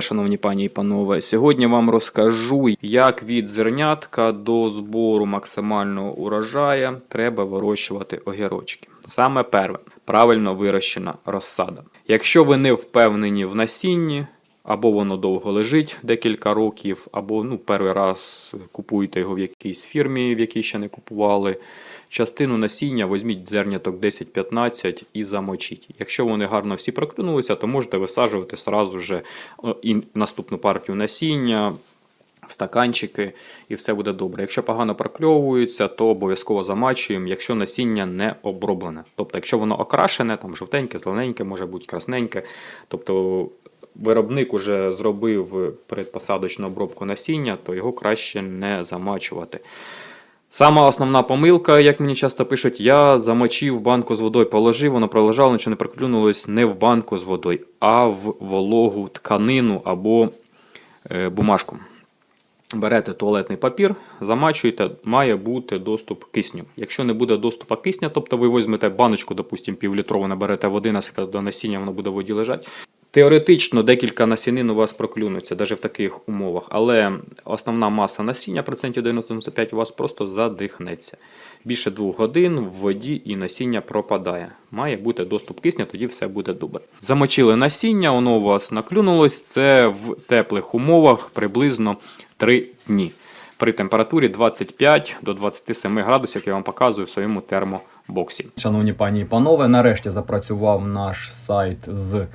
Шановні пані і панове, сьогодні вам розкажу, як від зернятка до збору максимального урожаю треба вирощувати огірочки. Саме перше, правильно вирощена розсада. Якщо ви не впевнені в насінні, або воно довго лежить декілька років, або ну, перший раз купуєте його в якійсь фірмі, в якій ще не купували. Частину насіння візьміть зерняток 10-15 і замочіть. Якщо вони гарно всі проклюнулися, то можете висаджувати сразу же і наступну партію насіння в стаканчики, і все буде добре. Якщо погано прокльовується, то обов'язково замачуємо, якщо насіння не оброблене. Тобто, якщо воно окрашене, там жовтеньке, зелененьке, може бути красненьке. Тобто виробник уже зробив передпосадочну обробку насіння, то його краще не замачувати. Сама основна помилка, як мені часто пишуть, я замочив банку з водою, положив, воно пролежало, нічого не проклюнулось не в банку з водою, а в вологу тканину або е, бумажку. Берете туалетний папір, замачуєте, має бути доступ кисню. Якщо не буде доступу кисня, тобто ви візьмете баночку, допустимо, півлітрову, наберете води, насипите до насіння, воно буде в воді лежати. Теоретично декілька насінин у вас проклюнуться, навіть в таких умовах, але основна маса насіння, процентів 95, у вас просто задихнеться. Більше двох годин в воді і насіння пропадає. Має бути доступ кисня, тоді все буде добре. Замочили насіння, воно у вас наклюнулось. Це в теплих умовах приблизно 3 дні. При температурі 25 до 27 градусів, як я вам показую в своєму термобоксі. Шановні пані і панове, нарешті запрацював наш сайт з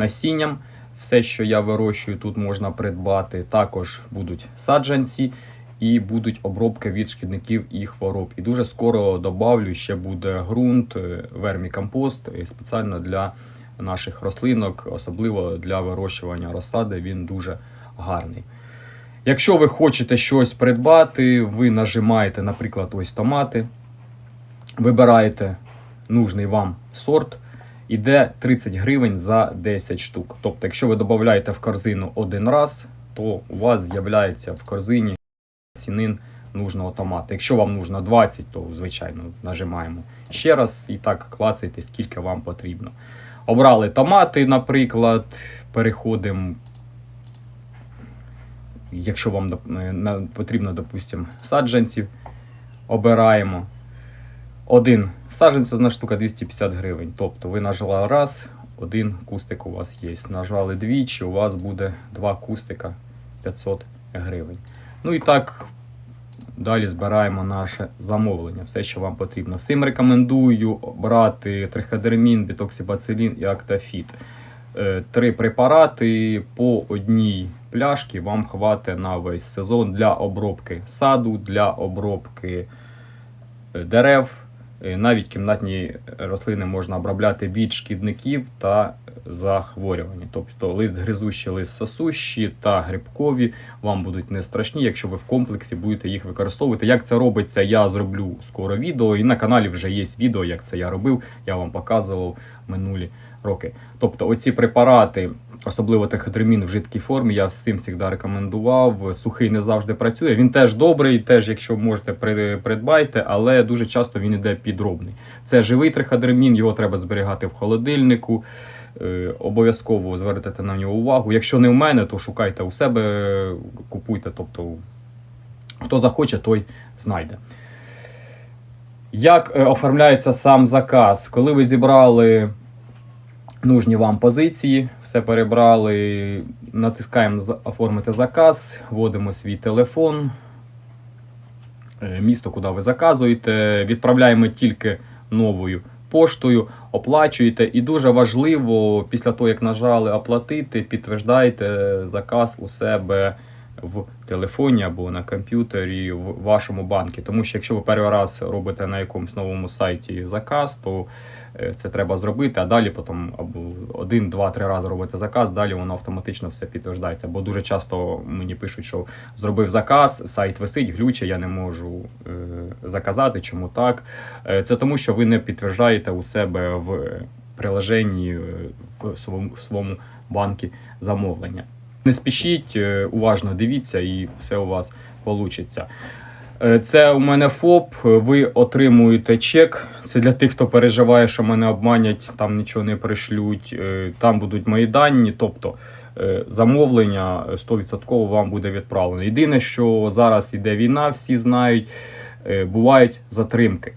насінням. Все, що я вирощую, тут можна придбати. Також будуть саджанці і будуть обробки від шкідників і хвороб. І дуже скоро добавлю ще буде ґрунт, е, вермікомпост е, спеціально для наших рослинок, особливо для вирощування розсади. Він дуже гарний. Якщо ви хочете щось придбати, ви нажимаєте, наприклад, ось томати, вибираєте нужний вам сорт, іде 30 гривень за 10 штук. Тобто, якщо ви додаєте в корзину один раз, то у вас з'являється в корзині цінин нужного томата. Якщо вам нужно 20, то звичайно нажимаємо ще раз і так клацайте, скільки вам потрібно. Обрали томати, наприклад, переходимо. Якщо вам е, потрібно, допустимо, саджанців, обираємо. Один саджанець одна штука 250 гривень. Тобто ви нажали раз, один кустик у вас є. Нажали двічі, у вас буде два кустика 500 гривень. Ну і так далі збираємо наше замовлення, все, що вам потрібно. Всім рекомендую брати триходермін, бітоксибацилін і актафіт. Е, Три препарати по одній пляшці вам хватить на весь сезон для обробки саду, для обробки е, дерев. Е, Навіть кімнатні рослини можна обробляти від шкідників та захворювань. Тобто лист гризущі, лист сосущі та грибкові вам будуть не страшні, якщо ви в комплексі будете їх використовувати. Як це робиться, я зроблю скоро відео. І на каналі вже є відео, як це я робив. Я вам показував минулі роки. Тобто, оці препарати, особливо триходермін в жидкій формі, я всім завжди рекомендував. Сухий не завжди працює. Він теж добрий, теж, якщо можете, придбайте, але дуже часто він іде підробний. Це живий триходермін, його треба зберігати в холодильнику. Е, Обов'язково звертайте на нього увагу. Якщо не в мене, то шукайте у себе, купуйте. Тобто, хто захоче, той знайде. Як е, оформляється сам заказ? Коли ви зібрали нужні вам позиції, все перебрали, натискаємо «За- оформити заказ, вводимо свій телефон, е, місто, куди ви заказуєте, відправляємо тільки новою поштою, оплачуєте. І дуже важливо, після того, як нажали оплатити, підтверждаєте заказ у себе в телефоні або на комп'ютері в вашому банку. Тому що якщо ви перший раз робите на якомусь новому сайті заказ, то це треба зробити, а далі потім або один, два, три рази робите заказ, далі воно автоматично все підтверждається. Бо дуже часто мені пишуть, що зробив заказ, сайт висить, глюче, я не можу е, заказати. Чому так? Е, це тому, що ви не підтверджаєте у себе в приложенні е, в своєму, в своєму банку замовлення. Не спішіть, е, уважно дивіться, і все у вас вийде. Це у мене ФОП. Ви отримуєте чек. Це для тих, хто переживає, що мене обманять, там нічого не пришлють. Е, Там будуть мої дані. Тобто е, замовлення е, 100% вам буде відправлено. Єдине, що зараз іде війна, всі знають, е, бувають затримки.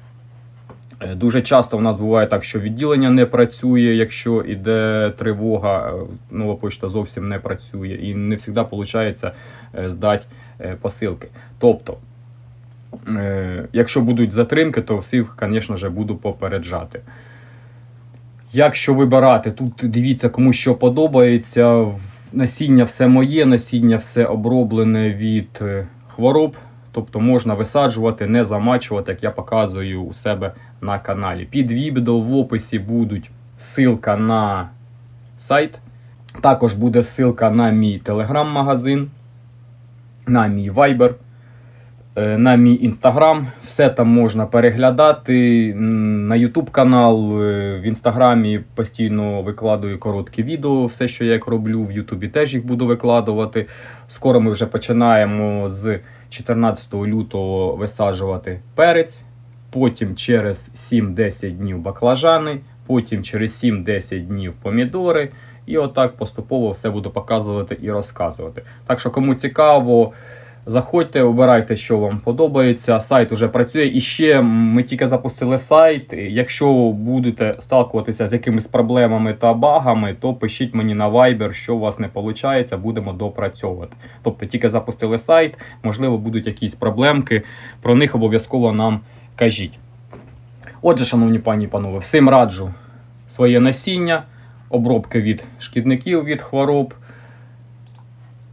Е, Дуже часто в нас буває так, що відділення не працює, якщо йде тривога, е, нова почта зовсім не працює, і не завжди виходить здати е, посилки. Тобто, е, якщо будуть затримки, то всіх, звісно ж, буду попереджати. Як що вибирати? Тут дивіться, кому що подобається. Насіння все моє, насіння все оброблене від е, хвороб. Тобто можна висаджувати, не замачувати, як я показую у себе на каналі. Під відео в описі будуть ссылка на сайт. Також буде ссылка на мій телеграм-магазин, на мій е, на мій інстаграм. Все там можна переглядати. На YouTube канал, е, в інстаграмі постійно викладаю короткі відео. Все, що я роблю, в Ютубі теж їх буду викладувати. Скоро ми вже починаємо з 14 лютого висаджувати перець. Потім через 7-10 днів баклажани, потім через 7-10 днів помідори. І отак поступово все буду показувати і розказувати. Так що, кому цікаво, заходьте, обирайте, що вам подобається. Сайт уже працює. І ще ми тільки запустили сайт. Якщо будете сталкуватися з якимись проблемами та багами, то пишіть мені на Viber, що у вас не виходить, будемо допрацьовувати. Тобто тільки запустили сайт, можливо, будуть якісь проблемки. Про них обов'язково нам кажіть. Отже, шановні пані і панове, всім раджу своє насіння, обробки від шкідників, від хвороб.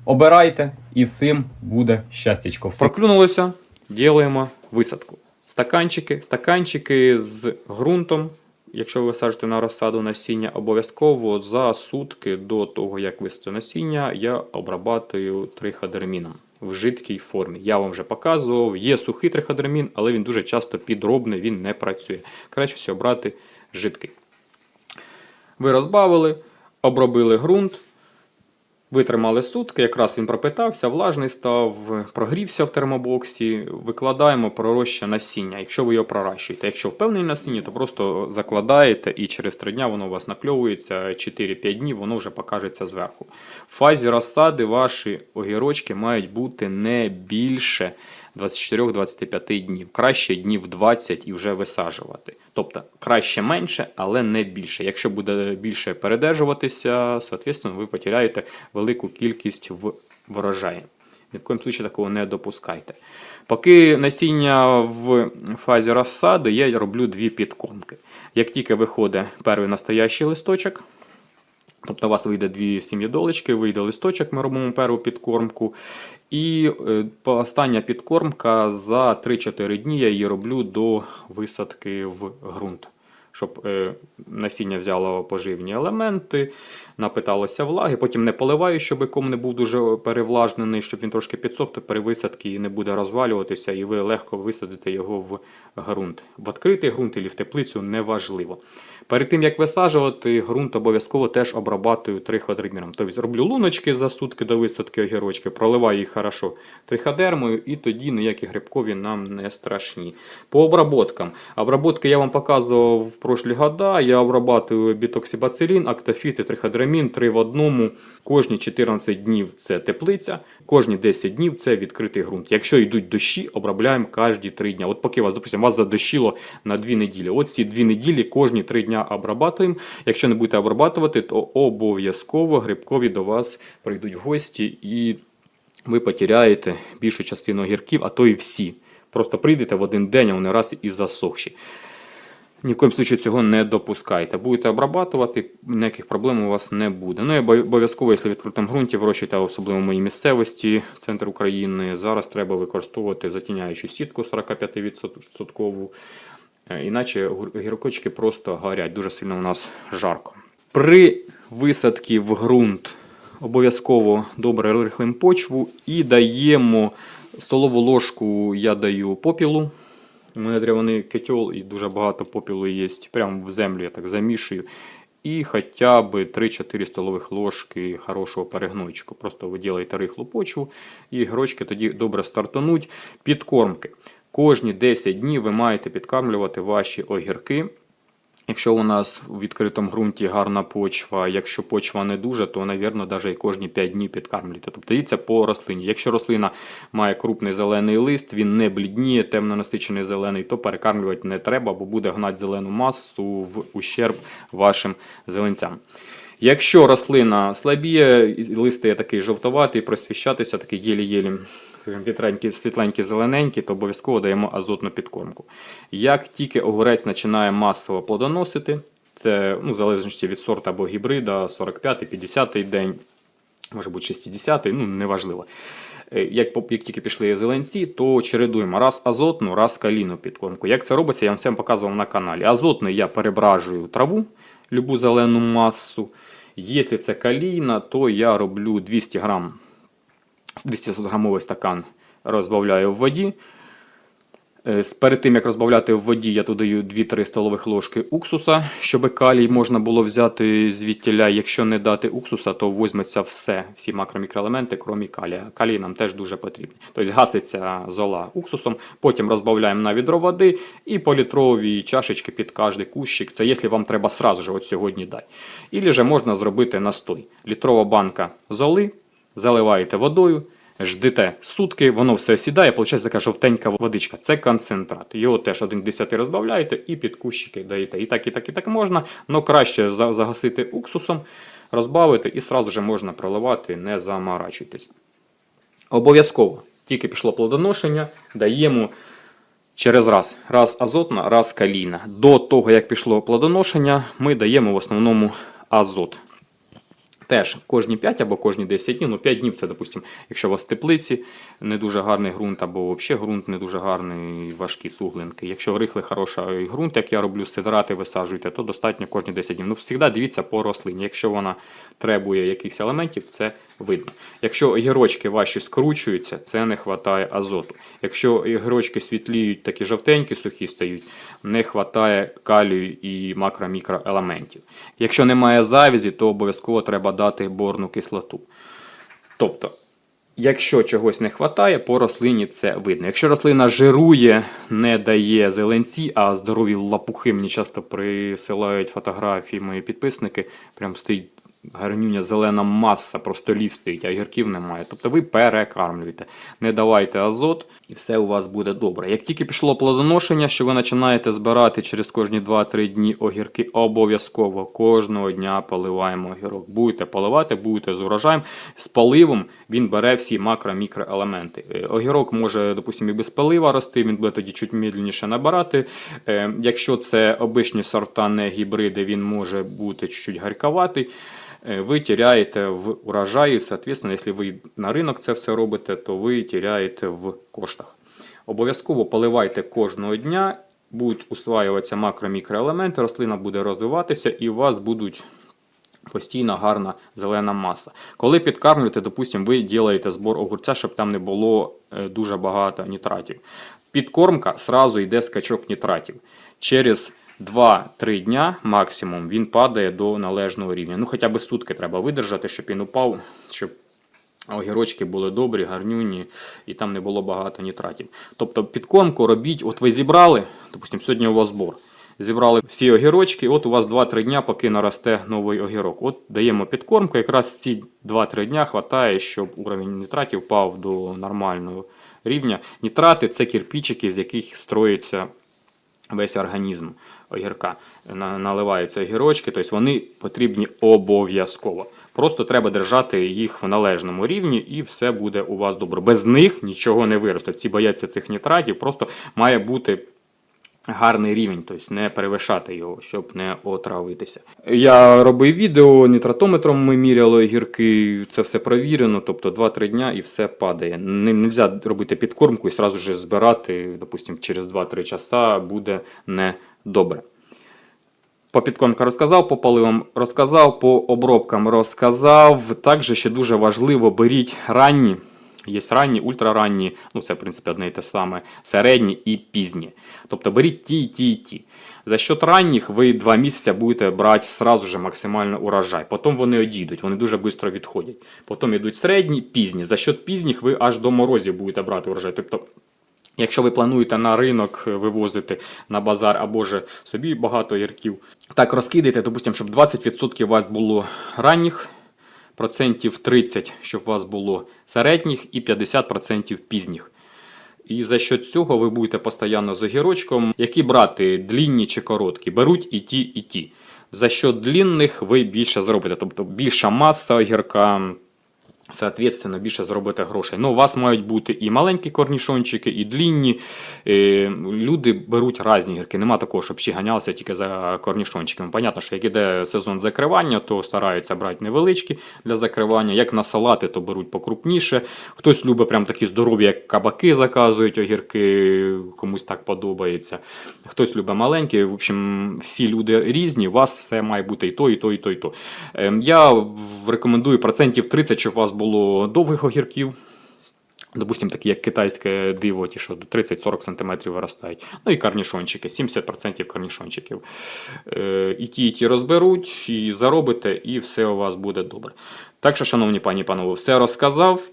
Обирайте і всім буде щастячко. Проклюнулося, ділаємо висадку. Стаканчики, стаканчики з ґрунтом. Якщо ви висаджуєте на розсаду насіння, обов'язково за сутки до того, як висадити насіння, я обрабатую триходерміном в жидкій формі. Я вам вже показував, є сухий триходермін, але він дуже часто підробний, він не працює. Краще всього брати жидкий. Ви розбавили, обробили ґрунт, Витримали сутки, якраз він пропитався, влажний став, прогрівся в термобоксі. Викладаємо пророща насіння, якщо ви його проращуєте. Якщо впевнені насіння, то просто закладаєте і через 3 дня воно у вас накльовується, 4-5 днів воно вже покажеться зверху. В фазі розсади ваші огірочки мають бути не більше 24-25 днів. Краще днів 20 і вже висаджувати. Тобто краще менше, але не більше. Якщо буде більше передержуватися, соответственно, ви потеряєте велику кількість в врожаї. Ні в коїм случаї такого не допускайте. Поки насіння в фазі розсади, я роблю дві підкормки. Як тільки виходить перший настоящий листочок, Тобто у вас вийде дві сім'єдолечки, вийде листочок, ми робимо першу підкормку. І е, остання підкормка за 3-4 дні я її роблю до висадки в ґрунт. Щоб е, насіння взяло поживні елементи, напиталося влаги. Потім не поливаю, щоб ком не був дуже перевлажнений, щоб він трошки підсох, то при висадці не буде розвалюватися, і ви легко висадите його в ґрунт. В відкритий ґрунт або в теплицю неважливо. Перед тим як висаджувати, ґрунт обов'язково теж обрабатую триходерміном. Тобто роблю луночки за сутки до висадки огірочки, проливаю їх хорошо триходермою, і тоді ніякі грибкові нам не страшні. По обработкам. Обработки я вам показував в прошлі года. Я обрабатую бітоксибацилін, актофіт і триходермін 3 в одному. Кожні 14 днів це теплиця, кожні 10 днів це відкритий ґрунт. Якщо йдуть дощі, обробляємо кожні 3 дні. От поки вас, допустимо, вас задощило на 2 неділі. От ці 2 неділі кожні 3 дня обрабатуємо. Якщо не будете обрабатувати, то обов'язково грибкові до вас прийдуть в гості і ви потеряєте більшу частину огірків, а то і всі. Просто прийдете в один день, а вони раз і засохші. Ні в коїм случаю цього не допускайте. Будете обрабатувати, ніяких проблем у вас не буде. Ну і обов'язково, якщо в відкритому ґрунті вирощуєте, особливо в моїй місцевості, центр України, зараз треба використовувати затіняючу сітку 45%. Е, Іначе гіркочки просто горять, дуже сильно у нас жарко. При висадці в ґрунт обов'язково добре рихлим почву і даємо столову ложку, я даю попілу. У мене древаний кетьол і дуже багато попілу є. Прямо в землю я так замішую. І хоча б 3-4 столових ложки хорошого перегнойчику. Просто ви ділаєте рихлу почву, і грочки тоді добре стартануть. Підкормки. Кожні 10 днів ви маєте підкармлювати ваші огірки. Якщо у нас у відкритому ґрунті гарна почва, якщо почва не дуже, то, навірно, навіть і кожні 5 днів підкармлюйте. Тобто дивіться по рослині. Якщо рослина має крупний зелений лист, він не блідніє, темно насичений зелений, то перекармлювати не треба, бо буде гнати зелену масу в ущерб вашим зеленцям. Якщо рослина слабіє, лист стає такий жовтоватий, просвіщатися, такий єлі-єлі вітренький, світленький, зелененький, то обов'язково даємо азотну підкормку. Як тільки огурець починає масово плодоносити, це ну, в залежності від сорту або гібрида, 45-50 день, може бути 60-й, ну неважливо. Е, Як, як тільки пішли зеленці, то чередуємо раз азотну, раз калійну підкормку. Як це робиться, я вам всім показував на каналі. Азотний я перебражую траву, любу зелену масу. Якщо це калійна, то я роблю 200 грам 200 грамовий стакан розбавляю в воді. Е, Перед тим, як розбавляти в воді, я додаю 2-3 столових ложки уксуса, щоб калій можна було взяти звідтіля. Якщо не дати уксуса, то візьметься все, всі макро-мікроелементи, крім калія. Калій нам теж дуже потрібний. Тобто гаситься зола уксусом, потім розбавляємо на відро води і по літровій чашечки під кожний кущик. Це якщо вам треба сразу же от сьогодні дати. Ілі же можна зробити настой. Літрова банка золи, заливаєте водою. Ждете сутки, воно все сідає, виходить така жовтенька водичка. Це концентрат. Його теж один 10 розбавляєте і під кущики даєте. І так, і так, і так можна. але краще загасити уксусом, розбавити і одразу же можна проливати, не заморачуйтесь. Обов'язково, тільки пішло плодоношення, даємо через раз. Раз азотна, раз калійна. До того, як пішло плодоношення, ми даємо в основному азот. Теж кожні 5 або кожні 10 днів. Ну, 5 днів це, допустимо, якщо у вас теплиці не дуже гарний ґрунт, або взагалі ґрунт не дуже гарний, важкі суглинки. Якщо рихлий хороший ґрунт, як я роблю, сидрати висаджуєте, то достатньо кожні 10 днів. Ну, завжди дивіться по рослині. Якщо вона требує якихось елементів, це видно. Якщо огірочки ваші скручуються, це не вистачає азоту. Якщо огірочки світліють, такі жовтенькі, сухі стають, не вистачає калію і макро-мікроелементів. Якщо немає завязі, то обов'язково треба дати борну кислоту. Тобто, якщо чогось не вистачає, по рослині це видно. Якщо рослина жирує, не дає зеленці, а здорові лапухи мені часто присилають фотографії мої підписники, прям стоїть гарнюня зелена маса, просто ліс стоїть, а гірків немає. Тобто ви перекармлюєте. Не давайте азот, і все у вас буде добре. Як тільки пішло плодоношення, що ви починаєте збирати через кожні 2-3 дні огірки, обов'язково кожного дня поливаємо огірок. Будете поливати, будете з урожаєм. З поливом він бере всі макро-мікроелементи. Е, Огірок може, допустимо, і без полива рости, він буде тоді чуть медленніше набирати. Е, Якщо це обичні сорта, не гібриди, він може бути чуть-чуть гарьковатий. Е, Ви теряєте в урожаї, соответственно, якщо ви на ринок це все робите, то ви теряєте в коштах. Обов'язково поливайте кожного дня, будуть усваюватися макро-мікроелементи, рослина буде розвиватися і у вас будуть постійно гарна зелена маса. Коли підкармлюєте, допустимо, ви робите збор огурця, щоб там не було е, дуже багато нітратів. Підкормка сразу йде скачок нітратів. Через 2-3 дня максимум він падає до належного рівня. Ну, хоча б сутки треба видержати, щоб він упав, щоб огірочки були добрі, гарнюні, і там не було багато нітратів. Тобто підкормку робіть, от ви зібрали, допустимо, сьогодні у вас збор. Зібрали всі огірочки, от у вас 2-3 дня, поки наросте новий огірок. От даємо підкормку, якраз ці 2-3 дня вистачає, щоб уровень нітратів впав до нормального рівня. Нітрати це кирпичики, з яких строїться весь організм огірка. Наливаються огірочки, тобто вони потрібні обов'язково. Просто треба держати їх в належному рівні, і все буде у вас добре. Без них нічого не виросте. Всі бояться цих нітратів, просто має бути гарний рівень, тобто не перевишати його, щоб не отравитися. Я робив відео, нітратометром ми міряли гірки, це все провірено, тобто 2-3 дня і все падає. Не можна робити підкормку і одразу ж збирати, допустимо, через 2-3 часа буде не добре. По підкормка розказав, по поливам розказав, по обробкам розказав. Також ще дуже важливо, беріть ранні. Є ранні, ультраранні, ну це в принципі одне і те саме, середні і пізні. Тобто беріть ті, і ті, ті. За счет ранніх ви два місяці будете брати сразу же максимально урожай. Потім вони одійдуть, вони дуже швидко відходять. Потім йдуть середні, пізні. За счет пізніх ви аж до морозів будете брати урожай. Тобто Якщо ви плануєте на ринок вивозити на базар або ж собі багато огірків, так розкидайте, допустимо, щоб 20% у вас було ранніх, процентів 30, щоб у вас було середніх і 50% пізніх. І за що цього ви будете постійно з огірочком, які брати длінні чи короткі, беруть і ті, і ті. За що длінних ви більше зробите, тобто більша маса огірка, Соответственно, більше зробите грошей. Ну, у вас мають бути і маленькі корнішончики, і длінні. Е, люди беруть різні гірки. Нема такого, щоб всі ганялися тільки за корнішончиками. Понятно, що як іде сезон закривання, то стараються брати невеличкі для закривання. Як на салати, то беруть покрупніше. Хтось любить прям такі здорові, як кабаки заказують огірки, комусь так подобається. Хтось любить маленькі. В общем, всі люди різні. У вас все має бути і то, і то, і то, і то. Ем, Я рекомендую процентів 30, щоб у вас було довгих огірків. Допустим, такі як китайське диво, ті, що до 30-40 см виростають. Ну і карнішончики, 70% карнішончиків. Е, і ті, і ті розберуть, і заробите, і все у вас буде добре. Так що, шановні пані і панове, все розказав.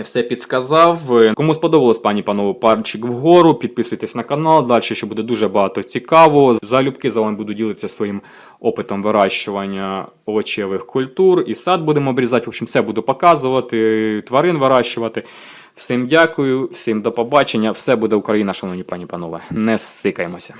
Все підсказав. Кому сподобалось, пані панове, пальчик вгору. Підписуйтесь на канал. Далі ще буде дуже багато цікавого. Залюбки за вами буду ділитися своїм опитом вирощування овочевих культур. І сад будемо обрізати. В общем, все буду показувати, тварин вирощувати. Всім дякую, всім до побачення. Все буде Україна, шановні пані панове. Не сикаємося.